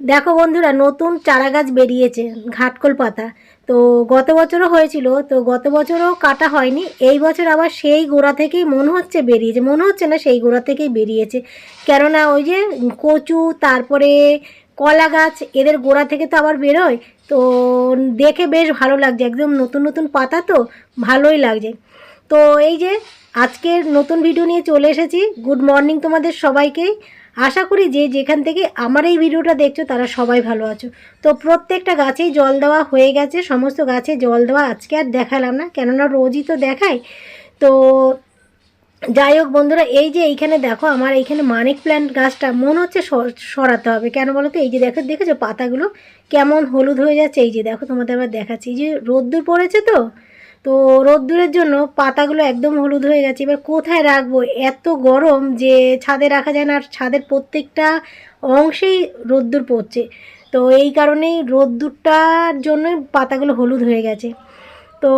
দেখো বন্ধুরা, নতুন চারা গাছ বেরিয়েছে, ঘাটকল পাতা। তো গত বছরও হয়েছিল, তো গত বছরও কাটা হয়নি। এই বছর আবার সেই গোড়া থেকেই মনে হচ্ছে বেরিয়েছে, মনে হচ্ছে না সেই গোড়া থেকেই বেরিয়েছে। কেননা ওই যে কচু, তারপরে কলা গাছ, এদের গোড়া থেকে তো আবার বেরোয়। তো দেখে বেশ ভালো লাগছে, একদম নতুন নতুন পাতা তো ভালোই লাগছে। তো এই যে আজকের নতুন ভিডিও নিয়ে চলে এসেছি। গুড মর্নিং তোমাদের সবাইকেই আশা করি যে যেখান থেকে আমার এই ভিডিওটা দেখছ, তারা সবাই ভালো আছো। তো প্রত্যেকটা গাছেই জল দেওয়া হয়ে গেছে, সমস্ত গাছে জল দেওয়া আজকে আর দেখালাম না, কেননা রোজই তো দেখাই। তো যাই হোক বন্ধুরা, এই যে এইখানে দেখো, আমার এইখানে মানিক প্ল্যান্ট গাছটা, মনে হচ্ছে সর- সরাতে হবে। কেন বলো তো এই যে দেখো, দেখেছ পাতাগুলো? কেমন হলুদ হয়ে যাচ্ছে, এই যে দেখো, তোমাদের আবার দেখাচ্ছি। এই যে রোদ্দুর পড়েছে তো তো রোদ্দুরের জন্য পাতাগুলো একদম হলুদ হয়ে গেছে। এবার কোথায় রাখব? এত গরম যে ছাদে রাখা যায় না আর ছাদের প্রত্যেকটা অংশেই রোদ্দুর পড়ছে। তো এই কারণেই রোদ্দুরটার জন্যই পাতাগুলো হলুদ হয়ে গেছে। তো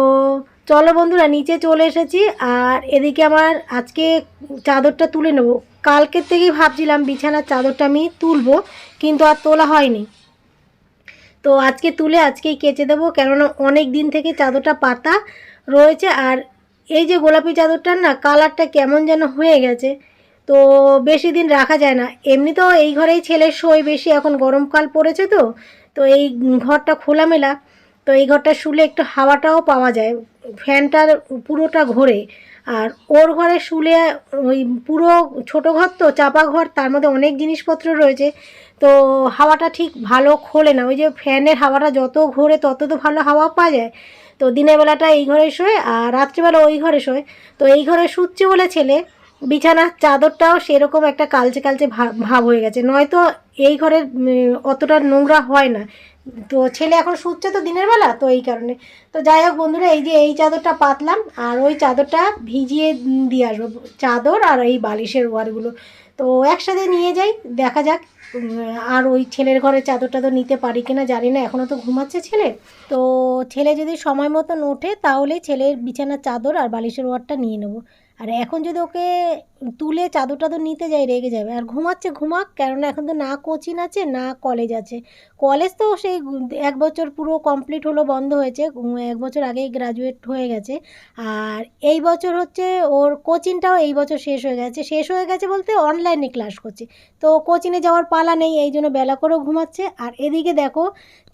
চলো বন্ধুরা, নিচে চলে এসেছি আর এদিকে আমার আজকে চাদরটা তুলে নেব। কালকের থেকেই ভাবছিলাম বিছানার চাদরটা আমি তুলবো, কিন্তু আর তোলা হয়নি। তো আজকে তুলে আজকেই কেচে দেবো, কেননা অনেক দিন থেকে চাদরটা পাতা রয়েছে, আর এই যে গোলাপি চাদরটার না কালারটা কেমন যেন হয়ে গেছে। তো বেশি দিন রাখা যায় না। এমনিতেও এই ঘরেই ছেলের শোয় বেশি, এখন গরমকাল পড়েছে তো তো এই ঘরটা খোলামেলা। তো এই ঘরটা শুলে একটু হাওয়াটাও পাওয়া যায়, ফ্যানটার পুরোটা ঘোরে। আর ওর ঘরে শুলে, ওই পুরো ছোট ঘর তো, চাপা ঘর, তার মধ্যে অনেক জিনিসপত্র রয়েছে। তো হাওয়াটা ঠিক ভালো খোলে না। ওই যে ফ্যানের হাওয়াটা যত ঘোরে তত তো ভালো হাওয়া পাওয়া যায়। তো দিনের বেলাটা এই ঘরে শোয় আর রাত্রিবেলা ওই ঘরে শোয়। তো এই ঘরে শুচ্ছে বলে ছেলে বিছানার চাদরটাও সেরকম একটা কালচে কালচে ভাব হয়ে গেছে। নয়তো এই ঘরের অতটা নোংরা হয় না। তো ছেলে এখন শুচ্ছে তো দিনের বেলা, তো এই কারণে। তো যাই হোক বন্ধুরা, এই যে এই চাদরটা পাতলাম, আর ওই চাদরটা ভিজিয়ে দিয়ে আসব। চাদর আর এই বালিশের ওয়ারগুলো তো একসাথে নিয়ে যাই, দেখা যাক আর ওই ছেলের ঘরে চাদরটা তো নিতে পারি কিনা জানি না এখনও তো ঘুমাচ্ছে ছেলে। তো ছেলে যদি সময় মতন ওঠে, তাহলে ছেলের বিছানার চাদর আর বালিশের ওয়ারটা নিয়ে নেব। আর এখন যদি ওকে তুলে চাদর টাদর নিতে যাই, রেগে যাবে। আর ঘুমাচ্ছে, ঘুমাক, কেননা এখন তো না কোচিং আছে, না কলেজ আছে। কলেজ তো সেই এক বছর পুরো কমপ্লিট হলো, বন্ধ হয়েছে। এক বছর আগেই গ্রাজুয়েট হয়ে গেছে। আর এই বছর হচ্ছে ওর কোচিংটাও এই বছর শেষ হয়ে গেছে। শেষ হয়ে গেছে বলতে অনলাইনে ক্লাস করছে। তো কোচিংয়ে যাওয়ার পালা নেই, এই জন্য বেলা করেও ঘুমাচ্ছে। আর এদিকে দেখো,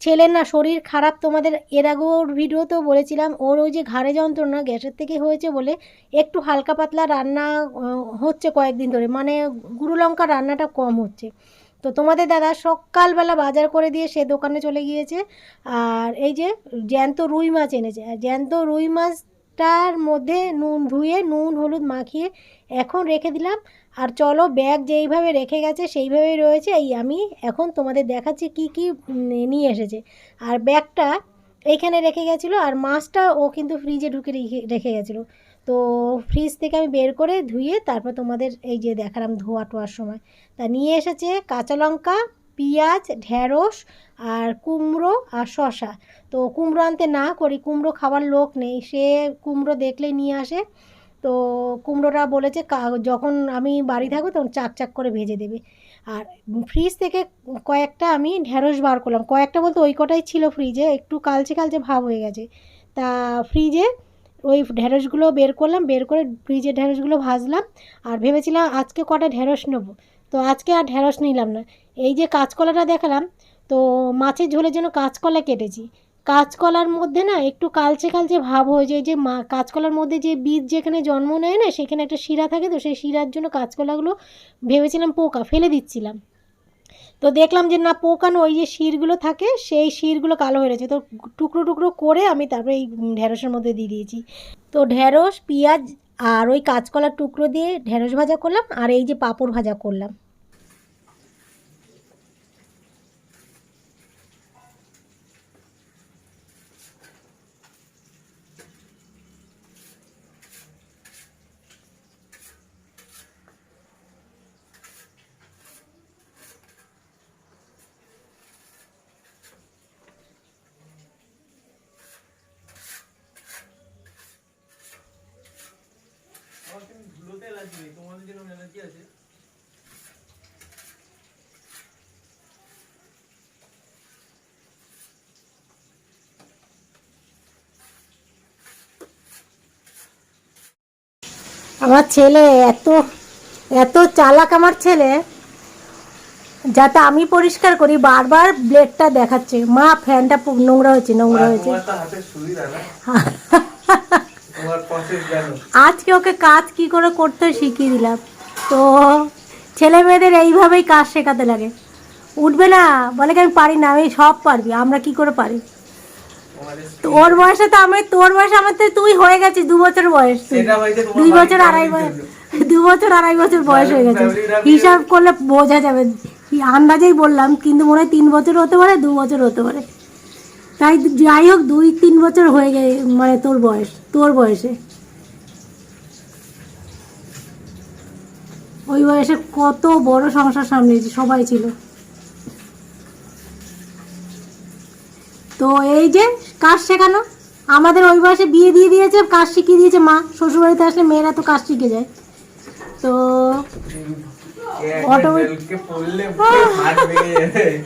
ছেলের না শরীর খারাপ, তোমাদের এর আগেও ওর ভিডিওতেও বলেছিলাম, ওর ওই যে ঘাড়ে যন্ত্রণা, গ্যাসের থেকে হয়েছে বলে একটু হালকা পাতলা রান্না হচ্ছে কয়েকদিন ধরে। মানে গুরু লঙ্কা রান্নাটা কম হচ্ছে। তো তোমাদের দাদা সকালবেলা বাজার করে দিয়ে সে দোকানে চলে গিয়েছে। আর এই যে জ্যান্ত রুই মাছ এনেছে। আর জ্যান্ত রুই মাছটার মধ্যে নুন ধুয়ে, নুন, হলুদ মাখিয়ে এখন রেখে দিলাম। আর চলো ব্যাগ যেইভাবে রেখে গেছে সেইভাবেই রয়েছে। এই আমি এখন তোমাদের দেখাচ্ছি কি কি নিয়ে এসেছে। আর ব্যাগটা এইখানে রেখে গেছিল। আর মাছটা ও কিন্তু ফ্রিজে ঢুকে রেখে রেখে গেছিল। তো ফ্রিজ থেকে আমি বের করে ধুয়ে তারপর তোমাদের এই যে দেখালাম ধোয়া টোয়ার সময়। তা নিয়ে এসেছে কাঁচা লঙ্কা, পেঁয়াজ ঢ্যাঁড়স আর কুমড়ো আর শশা তো কুমড়ো আনতে না করি, কুমড়ো খাবার লোক নেই, সে কুমড়ো দেখলেই নিয়ে আসে। তো কুমড়োটা বলেছে যখন আমি বাড়ি থাকব তখন চাক চাক করে ভেজে দেবে। আর ফ্রিজ থেকে কয়েকটা আমি ঢ্যাঁড়স বার করলাম। কয়েকটা বলতে ওই কটাই ছিল ফ্রিজে একটু কালচে কালচে ভাব হয়ে গেছে। তা ফ্রিজে ওই ঢ্যাঁড়সগুলো বের করলাম, বের করে ফ্রিজের ঢ্যাঁড়সগুলো ভাজলাম আর ভেবেছিলাম আজকে কটা ঢ্যাঁড়স নেব। তো আজকে আর ঢ্যাঁড়স নিলাম না। এই যে কাঁচকলাটা দেখালাম, তো মাছের ঝোলের জন্য কাঁচকলা কেটেছি। কাঁচকলার মধ্যে না একটু কালচে কালচে ভাব হয়ে যায় যে, মা, কাঁচকলার মধ্যে যে বীজ যেখানে জন্ম নেয় না, সেখানে একটা শিরা থাকে তো সেই শিরার জন্য কাঁচকলাগুলো ভেবেছিলাম পোকা, ফেলে দিচ্ছিলাম। তো দেখলাম যে না, পোকানো ওই যে শিরগুলো থাকে, সেই শিরগুলো কালো হয়ে রয়েছে। তো টুকরো টুকরো করে আমি তারপরে এই ঢ্যাঁড়সের মধ্যে দিয়ে দিয়েছি। তো ঢ্যাঁড়স পেঁয়াজ আর ওই কাঁচকলার টুকরো দিয়ে ঢ্যাঁড়স ভাজা করলাম, আর এই যে পাঁপড় ভাজা করলাম। আছে। আমার ছেলে এত এত চালাক আমার ছেলে যাতে আমি পরিষ্কার করি বারবার ব্লেডটা দেখাচ্ছে। মা ফ্যানটা নোংরা হয়েছে নোংরা হয়েছে। আজকে ওকে কাজ কি করে করতে শিখিয়ে দিলাম। তো ছেলে মেয়েদের এইভাবেই কাজ শেখাতে লাগে। উঠবে না বলে কি আমি পারি না আমি সব পারবি আমরা কি করে পারি? তোর বয়সে তো আমি তোর বয়সে আমার তো তুই হয়ে গেছিস দু বছর বয়স দুই বছর আড়াই বয়স দু বছর আড়াই বছর বয়স হয়ে গেছে। হিসাব করলে বোঝা যাবে। আন্দাজেই বললাম কিন্তু মনে হয় তিন বছর হতে পারে দু বছর হতে পারে। তাই যাই হোক দুই তিন বছর হয়ে গে মানে তোর বয়স তোর বয়সে। ওই বয়সে কত বড় সংসার সামনেছি সবাই ছিল। তো এই যে কাজ শেখানো আমাদের ওই বয়সে বিয়ে দিয়ে দিয়েছে কাজ শিখিয়ে দিয়েছে মা। শ্বশুরবাড়িতে আসলে মেয়েরা তো কাজ শিখে যায়। তো এক Automatic- বেলকে পড়লে মুখে হাত ভেঙে যাবে।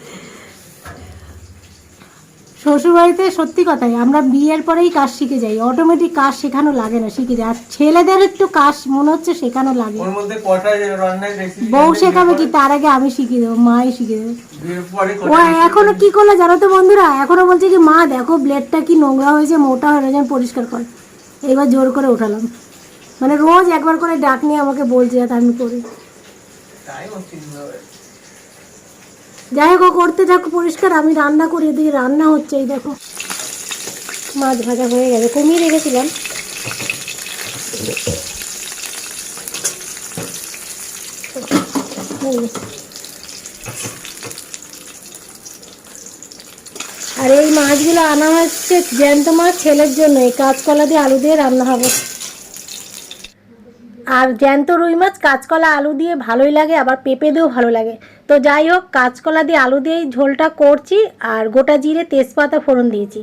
শ্বশুরবাড়িতে সত্যি কথাই আমরা বিয়ের পরেই কাজ শিখে যাই। অটোমেটিক কাজ শেখানো লাগে না শিখে যায়। আর ছেলেদের একটু কাজ মনে হচ্ছে শেখানো লাগে। বউ শেখাবে কি? তার আগে আমি শিখিয়ে দেবো মাই শিখিয়ে দেবো। ও এখনও কি করল জানো তো বন্ধুরা? এখনও বলছে কি মা দেখো ব্লেডটা কি নোংরা হয়েছে মোটা হয়ে আমি পরিষ্কার কর। এইবার জোর করে উঠালাম। মানে রোজ একবার করে ডাক নিয়ে আমাকে বলছে যাতে আমি করি। যাই হোক, করতে থাকো পরিষ্কার, আমি রান্না করি এদিকে রান্না হচ্ছে, এই দেখো। মাছ ভাজা হয়ে গেছে কমিয়ে রেখেছিলাম আর এই মাছগুলো আনা হচ্ছে জ্যান্ত মাছ ছেলের জন্য, এই কাঁচকলা দিয়ে আলু দিয়ে রান্না হবে। আর জ্যান্ত রুই মাছ কাঁচকলা, আলু দিয়ে ভালোই লাগে, আবার পেঁপে দিয়েও ভালো লাগে। তো যাই হোক, কাঁচকলা দিয়ে আলু দিয়েই ঝোলটা করছি আর গোটা জিরে তেজপাতা ফোড়ন দিয়েছি।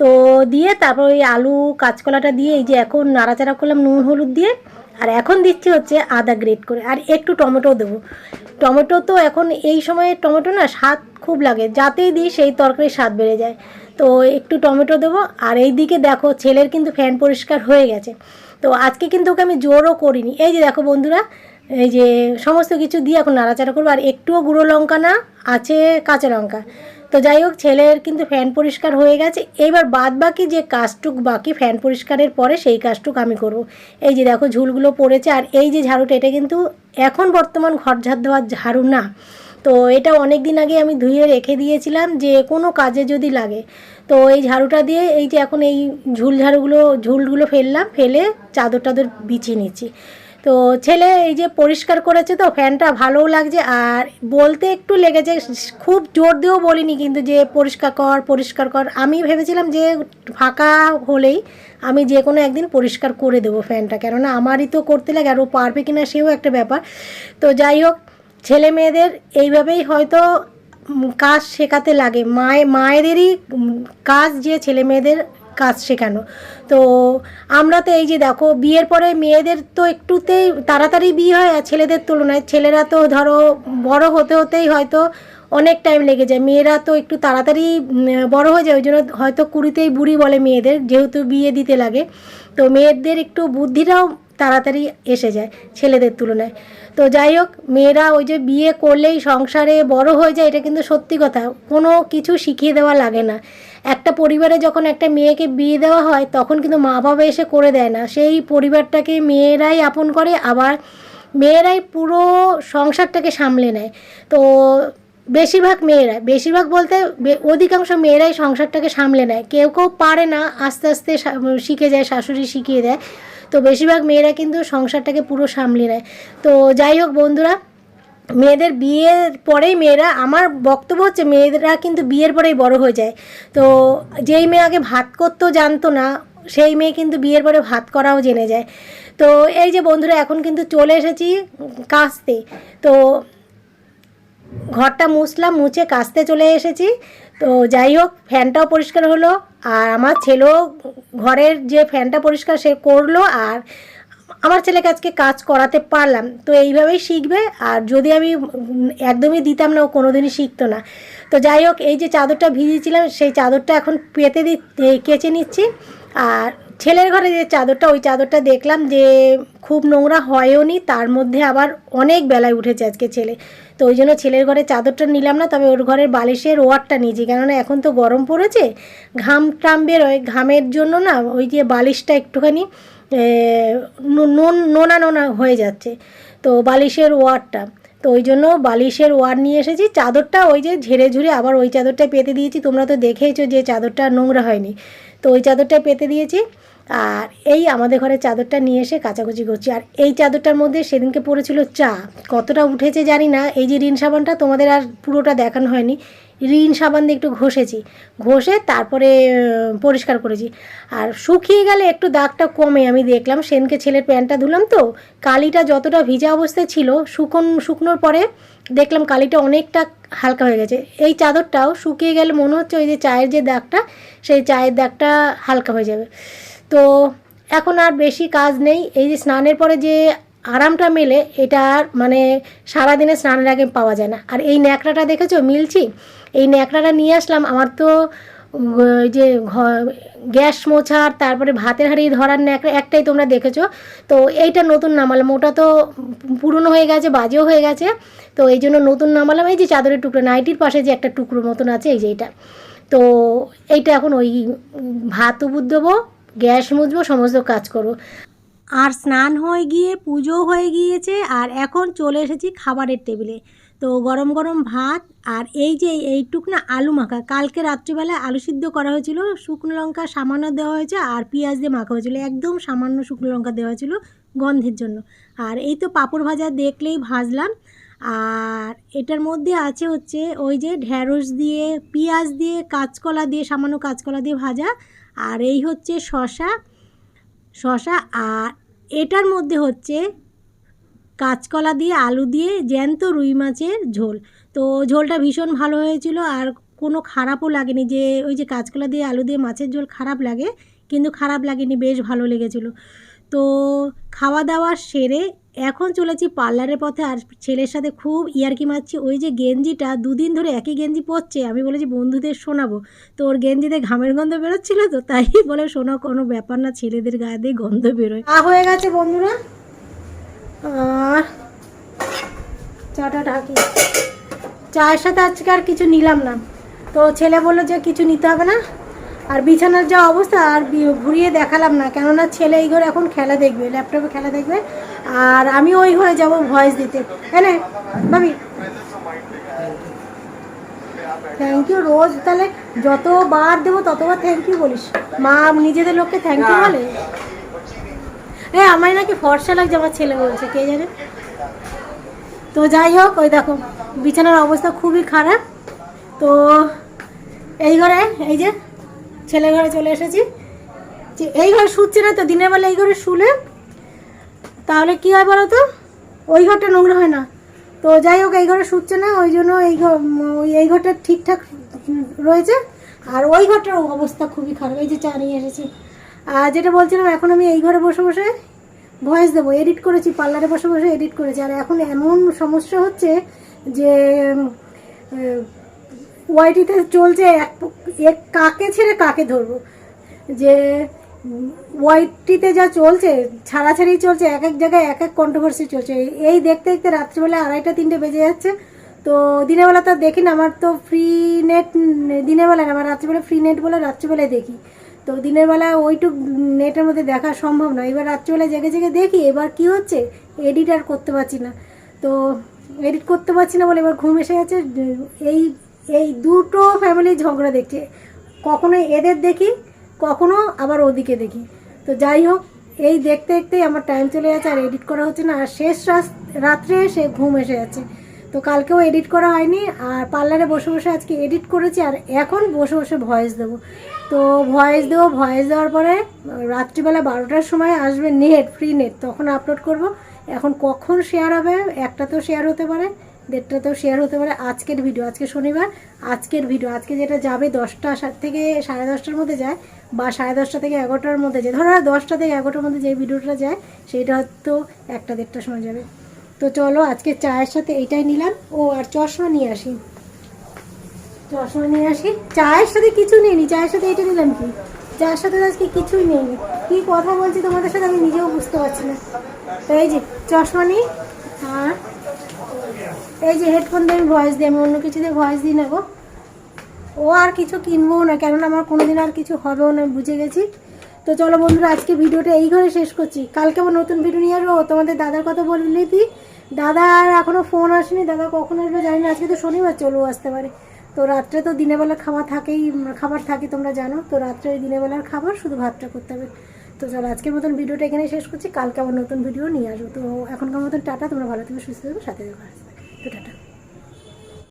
তো দিয়ে তারপর ওই আলু, কাঁচকলাটা দিয়ে এই যে এখন নাড়াচাড়া করলাম নুন, হলুদ দিয়ে। আর এখন দিচ্ছি হচ্ছে আদা গ্রেট করে। আর একটু টমেটো দেবো। টমেটো তো এখন এই সময়ে টমেটো না স্বাদ খুব লাগে, যাতেই দিই সেই তরকারির স্বাদ বেড়ে যায়। তো একটু টমেটো দেবো। আর এই দিকে দেখো, ছেলের কিন্তু ফ্যান পরিষ্কার হয়ে গেছে। তো আজকে কিন্তু ওকে আমি জোরও করিনি। এই যে দেখো বন্ধুরা এই যে সমস্ত কিছু দিয়ে এখন নাড়াচাড়া করব। আর একটুও গুঁড়ো লঙ্কা না, আছে কাঁচা লঙ্কা। তো যাই হোক, ছেলের কিন্তু ফ্যান পরিষ্কার হয়ে গেছে। এবার বাদ বাকি যে কাজটুক বাকি ফ্যান পরিষ্কারের পরে সেই কাজটুক আমি করব। এই যে দেখো, ঝুলগুলো পড়েছে। আর এই যে ঝাড়ুটা, এটা কিন্তু এখন বর্তমান ঘর ঝাড় দেওয়ার ঝাড়ু না। তো এটা অনেক দিন আগে আমি ধুয়ে রেখে দিয়েছিলাম যে কোনো কাজে যদি লাগে। তো এই ঝাড়ুটা দিয়ে এই যে এখন এই ঝুল ঝাড়ুগুলো, ঝুলগুলো ফেললাম, ফেলে চাদর টাদর বিছিয়ে নিচ্ছি। তো ছেলে এই যে পরিষ্কার করেছে তো, ফ্যানটা ভালোও লাগছে আর বলতে একটু লেগেছে, খুব জোর দিয়েও বলিনি কিন্তু যে পরিষ্কার কর পরিষ্কার কর। আমি ভেবেছিলাম যে ফাঁকা হলেই আমি যে কোনো একদিন পরিষ্কার করে দেবো ফ্যানটা, কেননা আমারই তো করতে লাগে আর ও পারবে কিনা সেও একটা ব্যাপার। তো যাই হোক, ছেলে মেয়েদের এইভাবেই হয়তো কাজ শেখাতে লাগে। মায়ে, মায়েদেরই কাজ যে ছেলে মেয়েদের কাজ শেখানো। তো আমরা তো এই যে দেখো, বিয়ের পরে মেয়েদের তো একটুতেই তাড়াতাড়ি বিয়ে হয় আর ছেলেদের তুলনায়। ছেলেরা তো ধরো বড় হতে হতেই হয়তো অনেক টাইম লেগে যায়। মেয়েরা তো একটু তাড়াতাড়ি বড় হয়ে যায়। ওই জন্য হয়তো কুড়িতেই বুড়ি বলে মেয়েদের, যেহেতু বিয়ে দিতে লাগে। তো মেয়েদের একটু বুদ্ধিটাও তাড়াতাড়ি এসে যায় ছেলেদের তুলনায়। তো যাই হোক, মেয়েরা ওই যে বিয়ে করলেই সংসারে বড় হয়ে যায়, এটা কিন্তু সত্যি কথা। কোনো কিছু শিখিয়ে দেওয়া লাগে না। একটা পরিবারে যখন একটা মেয়েকে বিয়ে দেওয়া হয়, তখন কিন্তু মা বাবা এসে করে দেয় না। সেই পরিবারটাকে মেয়েরাই আপন করে, আবার মেয়েরাই পুরো সংসারটাকে সামলে নেয়। তো বেশিরভাগ মেয়েরা বেশিরভাগ বলতে অধিকাংশ মেয়েরাই সংসারটাকে সামলে নেয়। কেউ কেউ পারে না, আস্তে আস্তে শিখে যায়, শাশুড়ি শিখিয়ে দেয়। তো বেশিরভাগ মেয়েরা কিন্তু সংসারটাকে পুরো সামলে নেয়। তো যাই হোক বন্ধুরা মেয়েদের বিয়ের পরেই মেয়েরা, আমার বক্তব্য হচ্ছে মেয়েরা কিন্তু বিয়ের পরেই বড় হয়ে যায়। তো যেই মেয়ে আগে ভাত করতেও জানতো না, সেই মেয়ে কিন্তু বিয়ের পরে ভাত করাও জেনে যায়। তো এই যে বন্ধুরা, এখন কিন্তু চলে এসেছি কাস্তে। তো ঘরটা মুছলাম, মুছে কাচতে চলে এসেছি। তো যাই হোক, ফ্যানটাও পরিষ্কার হলো, আর আমার ছেলেও ঘরের যে ফ্যানটা পরিষ্কার সে করল, আর আমার ছেলেকে আজকে কাজ করাতে পারলাম, তো এইভাবেই শিখবে, আর যদি আমি একদমই দিতাম না, ও কোনোদিনই শিখতো না। তো যাই হোক, এই যে চাদরটা ভিজিয়েছিলাম, সেই চাদরটা এখন পেতে দি কেচে নিচ্ছি। আর ছেলের ঘরে যে চাদরটা, ওই চাদরটা দেখলাম যে খুব নোংরা হয়ও নি, তার মধ্যে আবার অনেক বেলায় উঠেছে আজকে ছেলে। তো ওই জন্য ছেলের ঘরে চাদরটা নিলাম না, তবে ওর ঘরের বালিশের ওয়ারটা নিয়েছি, কেননা এখন তো গরম পড়েছে। ঘাম টাম বেরোয়, ঘামের জন্য না, ওই যে বালিশটা একটুখানি এ, নো- নো- নোনা নোনা হয়ে যাচ্ছে। তো বালিশের ওয়ারটা। তো ওই জন্য বালিশের ওয়ার নিয়ে এসেছি। চাদরটা ওই যে ঝেড়ে ঝুড়ে আবার ওই চাদরটা পেতে দিয়েছি। তোমরা তো দেখেইছো যে চাদরটা নোংরা হয়নি। তো ওই চাদরটা পেতে দিয়েছি। আর এই আমাদের ঘরে চাদরটা নিয়ে এসে কাচাকুচি করছি। আর এই চাদরটার মধ্যে সেদিনকে পড়েছিল চা। কতটা উঠেছে জানি না। এই যে রিন সাবানটা তোমাদের আর পুরোটা দেখানো হয়নি। রিন সাবান দিয়ে একটু ঘষেছি। ঘষে তারপরে পরিষ্কার করেছি। আর শুকিয়ে গেলে একটু দাগটা কমে, আমি দেখলাম সেনকে ছেলের প্যান্টটা ধুলাম তো, কালিটা যতটা ভিজা অবস্থায় ছিল, শুকন, শুকনোর পরে দেখলাম কালিটা অনেকটা হালকা হয়ে গেছে। এই চাদরটাও শুকিয়ে গেলে মনে হচ্ছে ওই যে চায়ের যে দাগটা, সেই চায়ের দাগটা হালকা হয়ে যাবে। তো এখন আর বেশি কাজ নেই। এই যে স্নানের পরে যে আরামটা মেলে, এটা মানে সারাদিনে স্নানের আগে পাওয়া যায় না। আর এই ন্যাকড়াটা দেখেছ, মিলছি? এই ন্যাকড়াটা নিয়ে আসলাম। আমার তো যে গ্যাস মোছার, তারপরে ভাতের হাঁড়ি ধরার ন্যাকড়া একটাই তোমরা দেখেছ। তো এইটা নতুন নামালাম। ওটা তো পুরনো হয়ে গেছে, বাজেও হয়ে গেছে। তো এই জন্য নতুন নামালাম। এই যে চাদরের টুকরো, নাইটির পাশে যে একটা টুকরো মতন আছে, এই যে এইটা। তো এইটা এখন ওই ভাত উবুদ দেবো গ্যাস মুছবো, সমস্ত কাজ করব। আর স্নান হয়ে গিয়ে পুজো হয়ে গিয়েছে। আর এখন চলে এসেছি খাবারের টেবিলে। তো গরম গরম ভাত আর এই যে এইটুক না আলু মাখা। কালকে রাত্রিবেলায় আলু সিদ্ধ করা হয়েছিল, শুকনো লঙ্কা সামান্য দেওয়া হয়েছে আর পেঁয়াজ দিয়ে মাখা হয়েছিল, একদম সামান্য শুকনো লঙ্কা দেওয়া হয়েছিল গন্ধের জন্য। আর এই তো পাঁপড় ভাজা দেখলেই ভাজলাম। আর এটার মধ্যে আছে হচ্ছে ওই যে ঢ্যাঁড়স দিয়ে, পেঁয়াজ দিয়ে, কাঁচকলা দিয়ে, সামান্য কাঁচকলা দিয়ে ভাজা। আর এই হচ্ছে শশা শশা আর এটার মধ্যে হচ্ছে কাঁচকলা দিয়ে আলু দিয়ে জ্যান্ত রুই মাছের ঝোল। তো ঝোলটা ভীষণ ভালো হয়েছিল আর কোনো খারাপও লাগেনি যে ওই যে কাঁচকলা দিয়ে আলু দিয়ে মাছের ঝোল খারাপ লাগে, কিন্তু খারাপ লাগেনি, বেশ ভালো লেগেছিলো। তো খাওয়া দাওয়া সেরে এখন চলেছি পার্লারের পথে আর ছেলের সাথে খুব ইয়ার্কি মারছি। ওই যে গেঞ্জিটা দুদিন ধরে একই গেঞ্জি পরছে, আমি বলেছি বন্ধুদের শোনাবো। তো ওর গেঞ্জিতে ঘামের গন্ধ বেরোচ্ছিল তো তাই বলে শোনা কোনো ব্যাপার না, ছেলেদের গায়ে দিয়ে গন্ধ বেরোয়। হয়ে গেছে বন্ধুরা। আর চাটা ঢাকি চায়ের সাথে আজকে আর কিছু নিলাম না। তো ছেলে বলল যে কিছু নিতে হবে না। আর বিছানার যা অবস্থা, আর ঘুরিয়ে দেখালাম না। কেননা ছেলে এই ঘরে এখন খেলা দেখবে, ল্যাপটপে খেলা দেখবে। আর আমি ওই ঘরে যাব ভয়েস দিতে। হ্যাঁ ভাবি? থ্যাংক ইউ রোজ তাহলে যতবার দেবো ততবার থ্যাংক ইউ বলিস। মা নিজেদের লোককে থ্যাংক ইউ বলে? এ আমায় নাকি ফর্সা লাগছে, আমার ছেলে বলছে, কে জানে? তো যাই হোক, ওই দেখো, বিছানার অবস্থা খুবই খারাপ। তো এই ঘরে, এই যে ছেলে ঘরে চলে এসেছি। যে এই ঘরে শুচ্ছে না তো, দিনের বেলা এই ঘরে শুলে, তাহলে কি হয় বলো তো? ওই ঘরটা নোংরা হয় না। তো যাই হোক, এই ঘরে শুচ্ছে না, ওই জন্য এই ঘর এই ঘরটা ঠিকঠাক রয়েছে। আর ওই ঘরটার অবস্থা খুবই খারাপ। এই যে চা নিয়ে এসেছি। আর যেটা বলছিলাম, এখন আমি এই ঘরে বসে বসে ভয়েস দেবো এডিট করেছি পার্লারে বসে বসে এডিট করেছি। আর এখন এমন সমস্যা হচ্ছে যে ওয়াইটিতে চলছে এক কাকে ছেড়ে কাকে ধরবো? যে ওয়াইটিতে যা চলছে ছাড়াছাড়ি চলছে, এক এক জায়গায় এক এক কন্ট্রোভার্সি চলছে। এই- দেখতে দেখতে রাত্রিবেলা আড়াইটা, তিনটে বেজে যাচ্ছে। তো দিনের বেলা তো দেখি না আমার তো ফ্রি নেট দিনের বেলা না, আমার রাত্রিবেলা ফ্রি নেট বলে রাত্রিবেলায় দেখি। তো দিনের বেলা ওইটুক নেটের মধ্যে দেখা সম্ভব নয় এবার রাত্রিবেলা জেগে জেগে দেখি এবার কি হচ্ছে এডিট আর করতে পারছি না। তো এডিট করতে পারছি না বলে এবার ঘুম এসে গেছে। এই এই দুটো ফ্যামিলি ঝগড়া দেখছে। কখনো এদের দেখি, কখনো আবার ওদিকে দেখি। তো যাই হোক, এই দেখতে দেখতেই আমার টাইম চলে যাচ্ছে আর এডিট করা হচ্ছে না। আর শেষ রাত্রে সে ঘুম এসে যাচ্ছে। তো কালকেও এডিট করা হয়নি, আর পার্লারে বসে বসে আজকে এডিট করেছি, আর এখন বসে বসে ভয়েস দেবো। তো ভয়েস দেবো ভয়েস দেওয়ার পরে রাত্রিবেলা বারোটার সময় আসবে নেট ফ্রি নেট তখন আপলোড করব। এখন কখন শেয়ার হবে একটা তো শেয়ার হতে পারে, দেড়টাতেও শেয়ার হতে পারে, আজকের ভিডিও আজকে শনিবার, আজকের ভিডিও আজকে যেটা যাবে দশটা থেকে সাড়ে দশটার মধ্যে যায়, বা সাড়ে দশটা থেকে এগারোটার মধ্যে যায়। ধরো দশটা থেকে এগারোটার মধ্যে যে ভিডিওটা যায়, সেইটা হয়তো একটা দেড়টার সময় যাবে। তো চলো আজকে চায়ের সাথে এইটাই নিলাম। ও আর চশমা নিয়ে আসি। চশমা নিয়ে আসি। চায়ের সাথে কিছু নিইনি। চায়ের সাথে এইটা নিলাম কি? চায়ের সাথে আজকে কিছুই নেই কি কথা বলছি তোমাদের সাথে আমি নিজেও বুঝতে পারছি না। তো এই যে, চশমা নিই। আর এই যে হেডফোন দিয়ে আমি ভয়েস দিই, আমি অন্য কিছু দিয়ে ভয়েস দিই না গো। ও আর কিছু কিনবো না, কেননা আমার কোনোদিন আর কিছু হবেও না বুঝে গেছি। তো চলো বন্ধুরা, আজকে ভিডিওটা এই ঘরে শেষ করছি। কালকে আবার নতুন ভিডিও নিয়ে আসব। তোমাদের দাদার কথা বললি তুই দাদা, আর এখনও ফোন আসেনি। দাদা, কখন আসবে জানি না। আজকে তো শনিবার চলেও আসতে পারে। তো রাত্রে তো দিনের বেলা খাবার থাকেই খাবার থাকে তোমরা জানো। তো রাত্রে ওই দিনের বেলার খাবার, শুধু ভাতটা করতে হবে। তো চলো, আজকের মতন ভিডিওটা এখানে শেষ করছি। কালকে আবার নতুন ভিডিও নিয়ে আসব। তো এখনকার মতন টাটা, তোমরা ভালো থেকে, সুস্থ থাকবে সাথে আসবে তো টাটা।